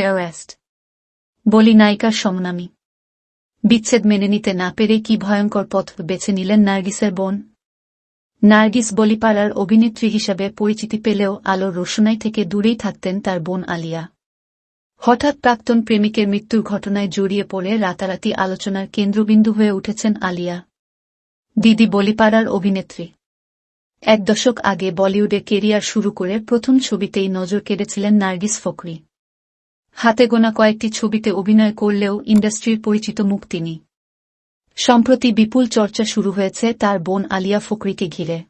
Arrest বলি নায়িকার সমনামী। বিচ্ছেদ মেনে নিতে না পেরে কি ভয়ঙ্কর পথ বেছে নিলেন নার্গিসের বোন। নার্গিস বলিপাড়ার অভিনেত্রী হিসাবে পরিচিতি পেলেও আলোর রোশনাই থেকে দূরেই থাকতেন তার বোন আলিয়া। হঠাৎ প্রাক্তন প্রেমিকের মৃত্যুর ঘটনায় জড়িয়ে পড়ে রাতারাতি আলোচনার কেন্দ্রবিন্দু হয়ে উঠেছেন আলিয়া। দিদি বলিপাড়ার অভিনেত্রী। এক দশক আগে বলিউডে কেরিয়ার শুরু করে প্রথম ছবিতেই নজর কেড়েছিলেন নার্গিস ফকরি হাতে গোনা কয়েকটি ছবিতে অভিনয় করলেও ইন্ডাস্ট্রির পরিচিত মুখ তিনি সম্প্রতি বিপুল চর্চা শুরু হয়েছে তার বোন আলিয়া ফকরিকে ঘিরে।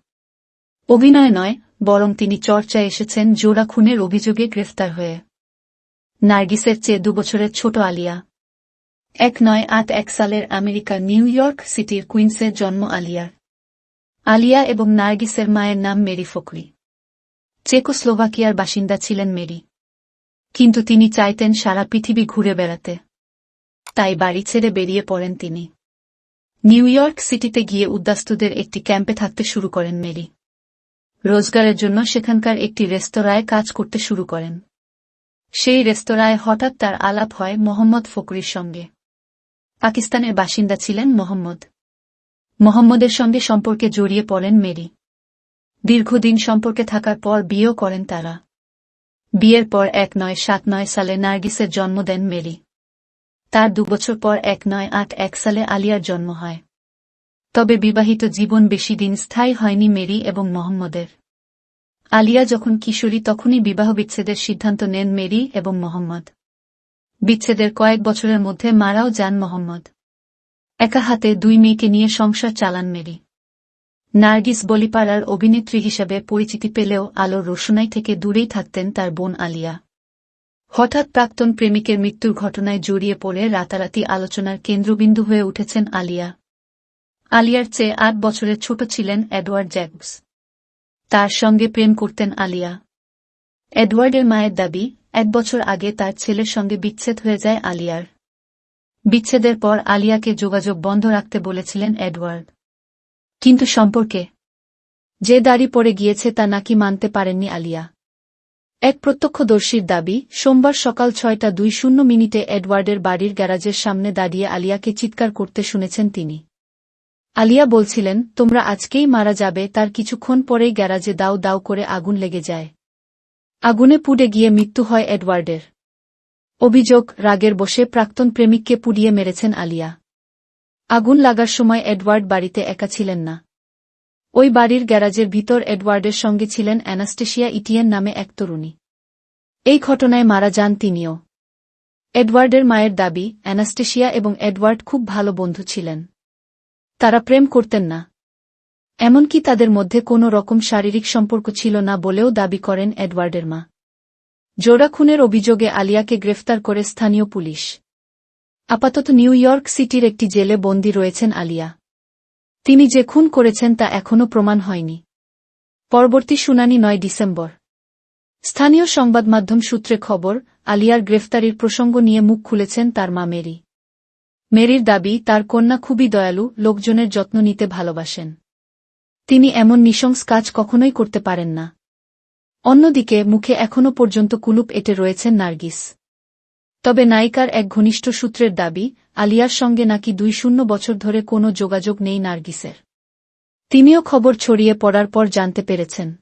অভিনয় নয়, বরং তিনি চর্চায় এসেছেন জোড়া খুনের অভিযোগে গ্রেফতার হয়ে। নার্গিসের চেয়ে দুবছরের ছোট আলিয়া। এক নয় আট এক সালের আমেরিকার নিউ ইয়র্ক সিটির কুইন্সে জন্ম আলিয়ার। আলিয়া এবং নার্গিসের মায়ের নাম মেরি ফকরি। চেকোস্লোভাকিয়ার বাসিন্দা ছিলেন মেরি। কিন্তু তিনি চাইতেন সারা পৃথিবী ঘুরে বেড়াতে। তাই বাড়ি ছেড়ে বেরিয়ে পড়েন তিনি। নিউ ইয়র্ক সিটিতে গিয়ে উদ্বাস্তুদের একটি ক্যাম্পে থাকতে শুরু করেন মেরি। রোজগারের জন্য সেখানকার একটি রেস্তোরাঁয় কাজ করতে শুরু করেন। সেই রেস্তোরাঁয় হঠাৎ তার আলাপ হয় মোহাম্মদ ফকরির সঙ্গে। পাকিস্তানের বাসিন্দা ছিলেন মোহাম্মদ। মোহাম্মদের সঙ্গে সম্পর্কে জড়িয়ে পড়েন মেরি। দীর্ঘদিন সম্পর্কে থাকার পর বিয়েও করেন তারা। বিয়ের পর এক নয় সাত নয় সালে নার্গিসের জন্ম দেন মেরি। তার দুবছর পর এক নয় আট এক সালে আলিয়ার জন্ম হয়। তবে বিবাহিত জীবন বেশি দিন স্থায়ী হয়নি মেরি এবং মোহাম্মদের। আলিয়া যখন কিশোরী তখনই বিবাহ বিচ্ছেদের সিদ্ধান্ত নেন মেরি এবং মোহাম্মদ। বিচ্ছেদের কয়েক বছরের মধ্যে মারাও যান মোহাম্মদ। একা হাতে দুই মেয়েকে নিয়ে সংসার চালান মেরি। নার্গিস বলিপাড়ার অভিনেত্রী হিসাবে পরিচিতি পেলেও আলোর রোশনাই থেকে দূরেই থাকতেন তার বোন আলিয়া। হঠাৎ প্রাক্তন প্রেমিকের মৃত্যুর ঘটনায় জড়িয়ে পড়ে রাতারাতি আলোচনার কেন্দ্রবিন্দু হয়ে উঠেছেন আলিয়া। আলিয়ার চেয়ে আট বছরের ছোট ছিলেন এডওয়ার্ড জ্যাকবস। তার সঙ্গে প্রেম করতেন আলিয়া। এডওয়ার্ডের মায়ের দাবি, এক বছর আগে তার ছেলের সঙ্গে বিচ্ছেদ হয়ে যায় আলিয়ার। বিচ্ছেদের পর আলিয়াকে যোগাযোগ বন্ধ রাখতে বলেছিলেন এডওয়ার্ড। কিন্তু সম্পর্কে যে দাড়ি পড়ে গিয়েছে তা নাকি মানতে পারেননি আলিয়া। এক প্রত্যক্ষদর্শীর দাবি, সোমবার সকাল ছয়টা দুই শূন্য মিনিটে এডওয়ার্ডের বাড়ির গ্যারাজের সামনে দাঁড়িয়ে আলিয়াকে চিৎকার করতে শুনেছেন তিনি। আলিয়া বলছিলেন, তোমরা আজকেই মারা যাবে, তার কিছুক্ষণ পরেই গ্যারাজে দাও দাও করে আগুন লেগে যায়। আগুনে পুড়ে গিয়ে মৃত্যু হয় এডওয়ার্ডের। অভিযোগ, রাগের বসে প্রাক্তন প্রেমিককে পুড়িয়ে মেরেছেন আলিয়া। আগুন লাগার সময় এডওয়ার্ড বাড়িতে একা ছিলেন না। ওই বাড়ির গ্যারাজের ভিতর এডওয়ার্ডের সঙ্গে ছিলেন অ্যানাস্টেশিয়া ইটিয়েন নামে এক তরুণী। এই ঘটনায় মারা যান তিনিও। এডওয়ার্ডের মায়ের দাবি, অ্যানাস্টেশিয়া এবং এডওয়ার্ড খুব ভালো বন্ধু ছিলেন। তারা প্রেম করতেন না। এমনকি তাদের মধ্যে কোনো রকম শারীরিক সম্পর্ক ছিল না বলেও দাবি করেন এডওয়ার্ডের মা। জোড়া খুনের অভিযোগে আলিয়াকে গ্রেফতার করে স্থানীয় পুলিশ। আপাতত নিউ ইয়র্ক সিটির একটি জেলে বন্দী রয়েছেন আলিয়া। তিনি যে খুন করেছেন তা এখনও প্রমাণ হয়নি। পরবর্তী শুনানি নয় ডিসেম্বর। স্থানীয় সংবাদ মাধ্যম সূত্রে খবর, আলিয়ার গ্রেফতারির প্রসঙ্গ নিয়ে মুখ খুলেছেন তার মা মেরি। মেরির দাবি, তার কন্যা খুবই দয়ালু, লোকজনের যত্ন নিতে ভালোবাসেন। তিনি এমন নিশংস কাজ কখনোই করতে পারেন না। অন্যদিকে, মুখে এখনও পর্যন্ত কুলুপ এটে রয়েছেন নার্গিস। তবে নায়িকার এক ঘনিষ্ঠ সূত্রের দাবি, আলিয়ার সঙ্গে নাকি দুই শূন্য বছর ধরে কোনো যোগাযোগ নেই নার্গিসের। তিনিও খবর ছড়িয়ে পড়ার পর জানতে পেরেছেন।